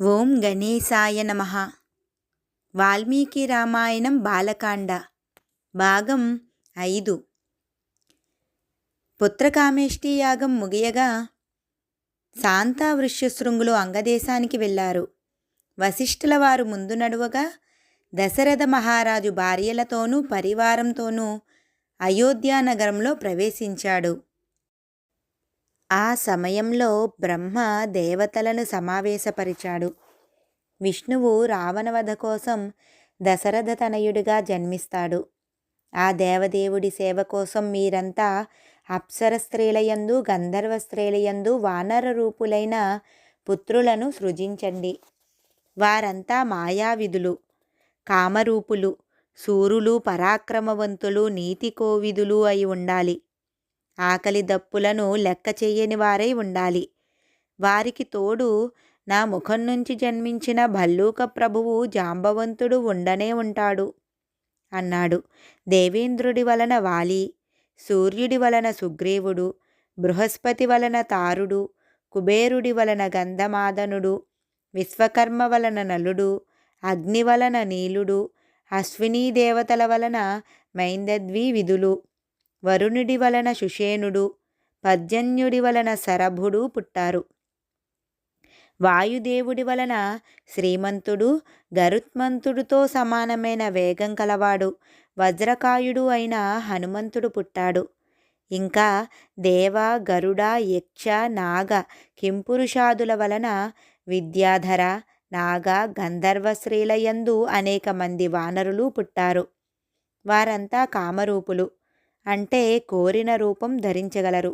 ఓం గణేశాయ నమ. వాల్మీకి రామాయణం బాలకాండ భాగం ఐదు. పుత్రకామేష్టి యాగం ముగియగా శాంతా వృష్యశృంగులు అంగదేశానికి వెళ్ళారు వశిష్ఠుల వారు ముందు నడువగా దశరథ మహారాజు భార్యలతోనూ పరివారంతోనూ అయోధ్యానగరంలో ప్రవేశించాడు. ఆ సమయంలో బ్రహ్మ దేవతలను సమావేశపరిచాడు. విష్ణువు రావణవధ కోసం దశరథ తనయుడిగా జన్మిస్తాడు. ఆ దేవదేవుడి సేవ కోసం మీరంతా అప్సర స్త్రీలయందు గంధర్వ స్త్రీలయందు వానర రూపులైన పుత్రులను సృజించండి. వారంతా మాయావిధులు కామరూపులు సూరులు పరాక్రమవంతులు నీతి కోవిదులు అయి ఉండాలి. ఆకలి దప్పులను లెక్క చెయ్యని వారై ఉండాలి. వారికి తోడు నా ముఖం నుంచి జన్మించిన భల్లూక ప్రభువు జాంబవంతుడు ఉండనే ఉంటాడు అన్నాడు. దేవేంద్రుడి వలన వాలి సూర్యుడి వలన సుగ్రీవుడు బృహస్పతి వలన తారుడు కుబేరుడి వలన గంధమాదనుడు విశ్వకర్మ వలన నలుడు అగ్ని వలన నీలుడు అశ్వినీ దేవతల వలన మైందద్వి విధులు వరుణుడి వలన సుషేణుడు పద్యన్యుడి వలన శరభుడు పుట్టారు. వాయుదేవుడి వలన శ్రీమంతుడు గరుత్మంతుడితో సమానమైన వేగం కలవాడు వజ్రకాయుడు అయిన హనుమంతుడు పుట్టాడు. ఇంకా దేవ గరుడ యక్ష నాగ కింపురుషాదుల వలన విద్యాధర నాగ గంధర్వశ్రీలయందు అనేక మంది వానరులు పుట్టారు. వారంతా కామరూపులు. అంటే కోరిన రూపం ధరించగలరు.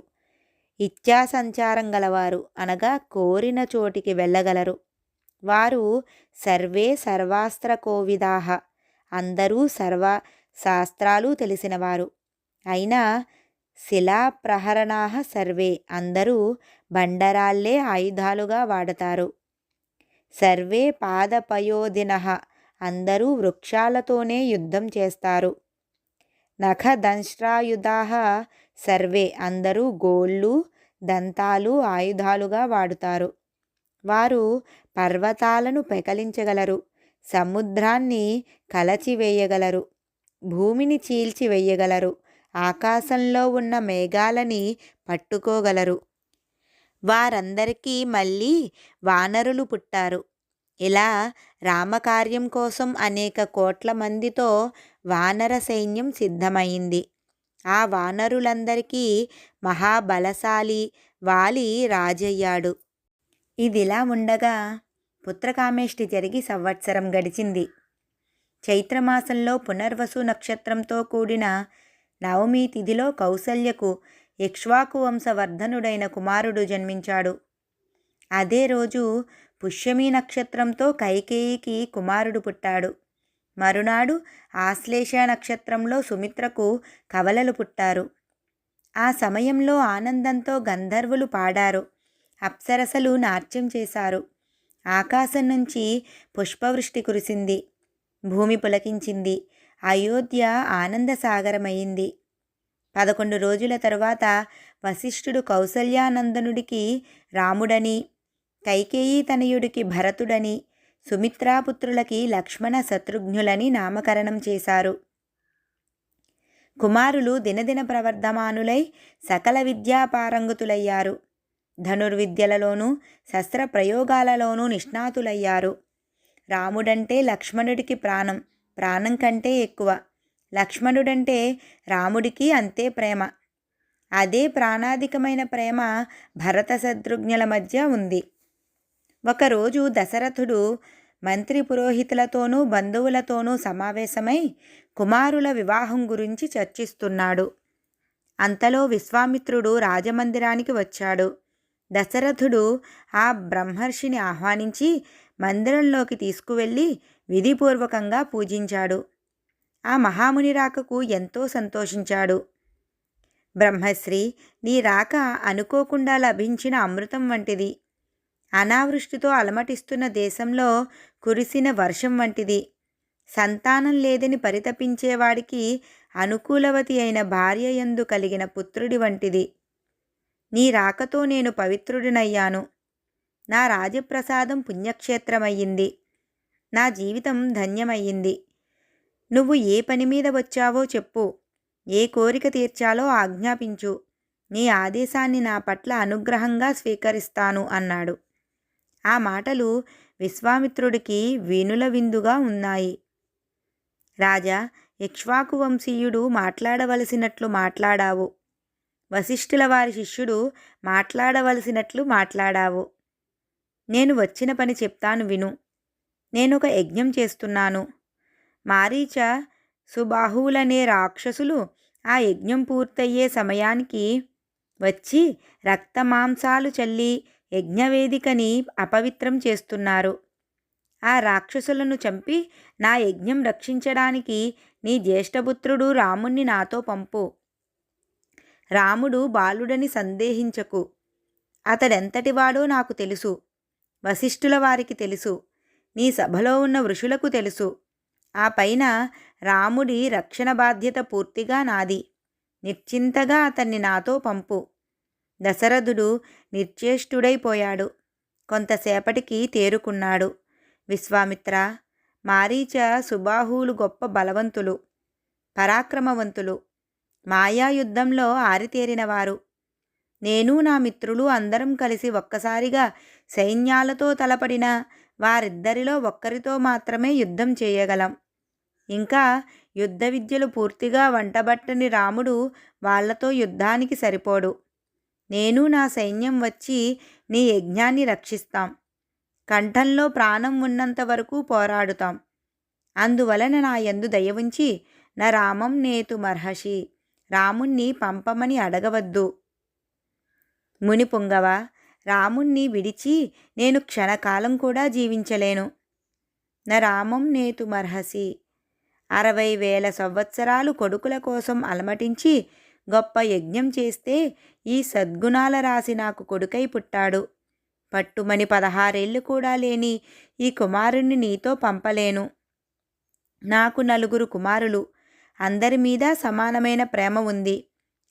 ఇచ్ఛాసంచారం గలవారు అనగా కోరిన చోటికి వెళ్ళగలరు. వారు సర్వే సర్వాస్త్ర కోవిదాహ అందరూ సర్వ శాస్త్రాలు తెలిసినవారు. అయినా శిలాప్రహరణాహ సర్వే అందరూ బండరాళ్ళే ఆయుధాలుగా వాడతారు. సర్వే పాదపయోధిన అందరూ వృక్షాలతోనే యుద్ధం చేస్తారు. నఖదంష్ట్రాయుధాः సర్వే అందరూ గోళ్ళు దంతాలు ఆయుధాలుగా వాడుతారు. వారు పర్వతాలను పెకలించగలరు సముద్రాన్ని కలచివేయగలరు భూమిని చీల్చివేయగలరు ఆకాశంలో ఉన్న మేఘాలని పట్టుకోగలరు. వారందరికీ మళ్ళీ వానరులు పుట్టారు. ఇలా రామకార్యం కోసం అనేక కోట్ల మందితో వానర సైన్యం సిద్ధమైంది. ఆ వానరులందరికీ మహాబలశాలి వాలి రాజయ్యాడు. ఇదిలా ఉండగా పుత్రకామేష్టి జరిగి సంవత్సరం గడిచింది. చైత్రమాసంలో పునర్వసు నక్షత్రంతో కూడిన నవమి తిథిలో కౌసల్యకు ఇక్ష్వాకు వంశవర్ధనుడైన కుమారుడు జన్మించాడు. అదే రోజు పుష్యమి నక్షత్రంతో కైకేయికి కుమారుడు పుట్టాడు. మరునాడు ఆశ్లేష నక్షత్రంలో సుమిత్రకు కవలలు పుట్టారు. ఆ సమయంలో ఆనందంతో గంధర్వులు పాడారు. అప్సరసలు నాట్యం చేశారు. ఆకాశం నుంచి పుష్పవృష్టి కురిసింది. భూమి పులకించింది. అయోధ్య ఆనందసాగరమైంది పదకొండు రోజుల తరువాత వశిష్ఠుడు కౌసల్యానందనుడికి రాముడని కైకేయీ తనయుడికి భరతుడని సుమిత్రాపుత్రులకి లక్ష్మణ శత్రుఘ్నులని నామకరణం చేశారు. కుమారులు దినదిన ప్రవర్ధమానులై సకల విద్యాపారంగుతులయ్యారు. ధనుర్విద్యలలోనూ శస్త్ర ప్రయోగాలలోనూ నిష్ణాతులయ్యారు. రాముడంటే లక్ష్మణుడికి ప్రాణం ప్రాణం కంటే ఎక్కువ. లక్ష్మణుడంటే రాముడికి అంతే ప్రేమ. అదే ప్రాణాధికమైన ప్రేమ భరత శత్రుఘ్నుల మధ్య ఉంది. ఒకరోజు దశరథుడు మంత్రి పురోహితులతోనూ బంధువులతోనూ సమావేశమై కుమారుల వివాహం గురించి చర్చిస్తున్నాడు. అంతలో విశ్వామిత్రుడు రాజమందిరానికి వచ్చాడు. దశరథుడు ఆ బ్రహ్మర్షిని ఆహ్వానించి మందిరంలోకి తీసుకువెళ్ళి విధిపూర్వకంగా పూజించాడు. ఆ మహాముని రాకకు ఎంతో సంతోషించాడు. బ్రహ్మశ్రీ నీ రాక అనుకోకుండా లభించిన అమృతం వంటిది. అనావృష్టితో అలమటిస్తున్న దేశంలో కురిసిన వర్షం వంటిది. సంతానం లేదని పరితపించేవాడికి అనుకూలవతి అయిన భార్య ఎందు కలిగిన పుత్రుడి వంటిది. నీ రాకతో నేను పవిత్రుడినయ్యాను. నా రాజప్రసాదం పుణ్యక్షేత్రమయ్యింది. నా జీవితం ధన్యమయ్యింది. నువ్వు ఏ పని మీద వచ్చావో చెప్పు. ఏ కోరిక తీర్చాలో ఆజ్ఞాపించు. నీ ఆదేశాన్ని నా పట్ల అనుగ్రహంగా స్వీకరిస్తాను అన్నాడు. ఆ మాటలు విశ్వామిత్రుడికి వీనుల విందుగా ఉన్నాయి. రాజా ఇక్ష్వాకు వంశీయుడు మాట్లాడవలసినట్లు మాట్లాడావు. వశిష్ఠుల వారి శిష్యుడు మాట్లాడవలసినట్లు మాట్లాడావు. నేను వచ్చిన పని చెప్తాను విను. నేను ఒక యజ్ఞం చేస్తున్నాను. మారీచ సుబాహువులనే రాక్షసులు ఆ యజ్ఞం పూర్తయ్యే సమయానికి వచ్చి రక్తమాంసాలు చల్లి యజ్ఞవేదికని అపవిత్రం చేస్తున్నారు. ఆ రాక్షసులను చంపి నా యజ్ఞం రక్షించడానికి నీ జ్యేష్ఠపుత్రుడు రాముణ్ణి నాతో పంపు. రాముడు బాలుడని సందేహించకు. అతడెంతటివాడో నాకు తెలుసు. వశిష్ఠుల వారికి తెలుసు. నీ సభలో ఉన్న ఋషులకు తెలుసు. ఆ పైన రాముడి రక్షణ బాధ్యత పూర్తిగా నాది. నిశ్చింతగా అతన్ని నాతో పంపు. దశరథుడు నిర్చేష్టుడైపోయాడు కొంతసేపటికి తేరుకున్నాడు. విశ్వామిత్ర మారీచ సుబాహువులు గొప్ప బలవంతులు పరాక్రమవంతులు మాయాయుద్ధంలో ఆరితేరినవారు. నేను నా మిత్రులు అందరం కలిసి ఒక్కసారిగా సైన్యాలతో తలపడిన వారిద్దరిలో ఒక్కరితో మాత్రమే యుద్ధం చేయగలం. ఇంకా యుద్ధ విద్యలు పూర్తిగా వంటబట్టని రాముడు వాళ్ళతో యుద్ధానికి సరిపోడు. నేను నా సైన్యం వచ్చి నీ యజ్ఞాన్ని రక్షిస్తాం. కంఠంలో ప్రాణం ఉన్నంత వరకు పోరాడుతాం. అందువలన నా యందు దయ ఉంచి నా రామం నేతు మర్హషి రాముణ్ణి పంపమని అడగవద్దు. ముని పొంగవ రాముణ్ణి విడిచి నేను క్షణకాలం కూడా జీవించలేను. నా రామం నేతు మర్హసి అరవై వేల సంవత్సరాలు కొడుకుల కోసం అలమటించి గొప్ప యజ్ఞం చేస్తే ఈ సద్గుణాల రాసి నాకు కొడుకై పుట్టాడు. పట్టుమని పదహారేళ్ళు కూడా లేని ఈ కుమారుణ్ణి నీతో పంపలేను. నాకు నలుగురు కుమారులు. అందరి మీద సమానమైన ప్రేమ ఉంది.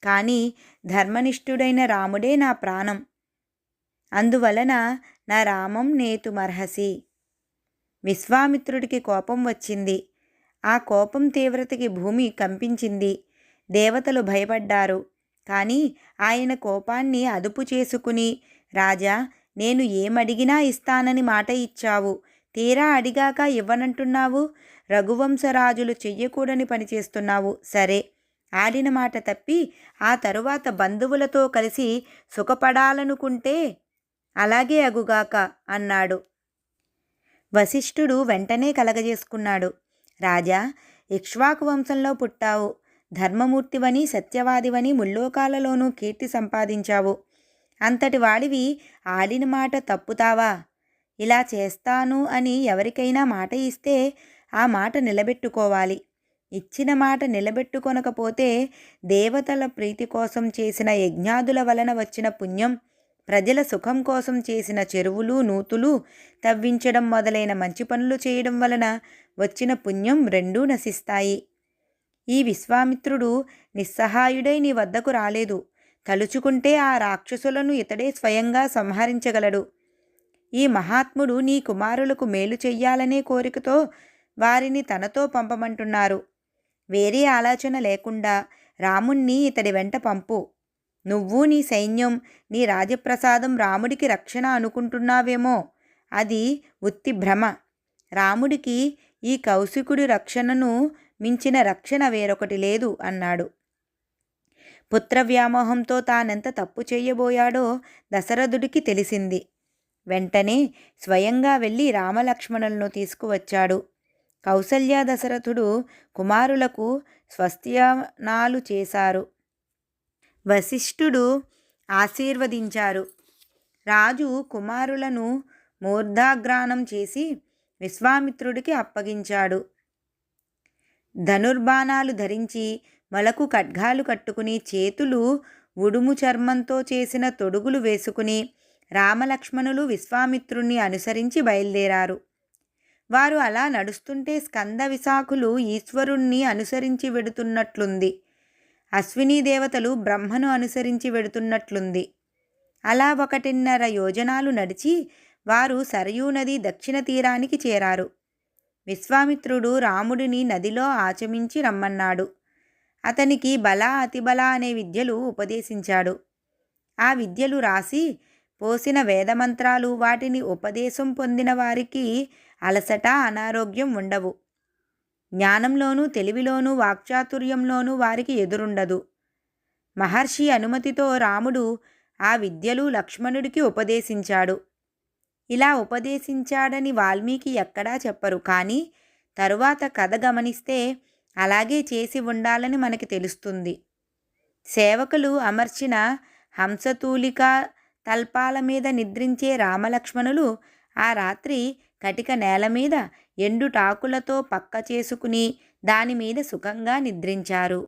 కానీ ధర్మనిష్ఠుడైన రాముడే నా ప్రాణం. అందువలన నా రామం నేతు మర్హసి విశ్వామిత్రుడికి కోపం వచ్చింది. ఆ కోపం తీవ్రతకి భూమి కంపించింది. దేవతలు భయపడ్డారు. కానీ ఆయన కోపాన్ని అదుపు చేసుకుని రాజా నేను ఏమడిగినా ఇస్తానని మాట ఇచ్చావు. తీరా అడిగాక ఇవ్వనంటున్నావు? రఘువంశరాజులు చెయ్యకూడని పని చేస్తున్నావు. సరే. ఆడిన మాట తప్పి ఆ తరువాత బంధువులతో కలిసి సుఖపడాలనుకుంటే అలాగే అగుగాక అన్నాడు. వశిష్ఠుడు వెంటనే కలగజేసుకున్నాడు. రాజా ఇక్ష్వాకు వంశంలో పుట్టావు. ధర్మమూర్తివని సత్యవాదివని ముల్లోకాలలోనూ కీర్తి సంపాదించావు. అంతటి వాడివి ఆలిన మాట తప్పుతావా? ఇలా చేస్తాను అని ఎవరికైనా మాట ఇస్తే ఆ మాట నిలబెట్టుకోవాలి. ఇచ్చిన మాట నిలబెట్టుకొనకపోతే దేవతల ప్రీతి కోసం చేసిన యజ్ఞాదుల వలన వచ్చిన పుణ్యం ప్రజల సుఖం కోసం చేసిన చెరువులు నూతులు తవ్వించడం మొదలైన మంచి పనులు చేయడం వలన వచ్చిన పుణ్యం రెండూ నశిస్తాయి. ఈ విశ్వామిత్రుడు నిస్సహాయుడై నీ వద్దకు రాలేదు. తలుచుకుంటే ఆ రాక్షసులను ఇతడే స్వయంగా సంహరించగలడు. ఈ మహాత్ముడు నీ కుమారులకు మేలు చెయ్యాలనే కోరికతో వారిని తనతో పంపమంటున్నారు. వేరే ఆలోచన లేకుండా రాముణ్ణి ఇతడి వెంట పంపు. నువ్వు నీ సైన్యం నీ రాజప్రసాదం రాముడికి రక్షణ అనుకుంటున్నావేమో? అది ఉత్తి భ్రమ. రాముడికి ఈ కౌశికుడి రక్షణను మించిన రక్షణ వేరొకటి లేదు అన్నాడు. పుత్ర వ్యామోహంతో తానెంత తప్పు చేయబోయాడో దశరథుడికి తెలిసింది. వెంటనే స్వయంగా వెళ్ళి రామలక్ష్మణులను తీసుకువచ్చాడు. కౌసల్య దశరథుడు కుమారులకు స్వస్తినాలు చేశారు. వశిష్ఠుడు ఆశీర్వదించారు. రాజు కుమారులను మూర్ధాగ్రానం చేసి విశ్వామిత్రుడికి అప్పగించాడు. ధనుర్బాణాలు ధరించి మొలకు ఖడ్గాలు కట్టుకుని చేతులు ఉడుము చర్మంతో చేసిన తొడుగులు వేసుకుని రామలక్ష్మణులు విశ్వామిత్రుణ్ణి అనుసరించి బయలుదేరారు. వారు అలా నడుస్తుంటే స్కంద విశాఖులు ఈశ్వరుణ్ణి అనుసరించి వెడుతున్నట్లుంది. అశ్వినీ దేవతలు బ్రహ్మను అనుసరించి వెడుతున్నట్లుంది. అలా ఒకటిన్నర యోజనాలు నడిచి వారు సరయూ నది దక్షిణ తీరానికి చేరారు. విశ్వామిత్రుడు రాముడిని నదిలో ఆచమించి రమ్మన్నాడు. అతనికి బల అతిబల అనే విద్యలు ఉపదేశించాడు. ఆ విద్యలు రాసి పోసిన వేదమంత్రాలు వాటిని ఉపదేశం పొందిన వారికి అలసట అనారోగ్యం ఉండవు. జ్ఞానంలోనూ తెలివిలోనూ వాక్చాతుర్యంలోనూ వారికి ఎదురుండదు. మహర్షి అనుమతితో రాముడు ఆ విద్యలు లక్ష్మణుడికి ఉపదేశించాడు. ఇలా ఉపదేశించాడని వాల్మీకి ఎక్కడా చెప్పరు. కానీ తరువాత కథ గమనిస్తే అలాగే చేసి ఉండాలని మనకి తెలుస్తుంది. సేవకులు అమర్చిన హంసతూలిక తల్పాల మీద నిద్రించే రామలక్ష్మణులు ఆ రాత్రి కటిక నేల మీద ఎండుటాకులతో పక్క చేసుకుని దానిమీద సుఖంగా నిద్రించారు.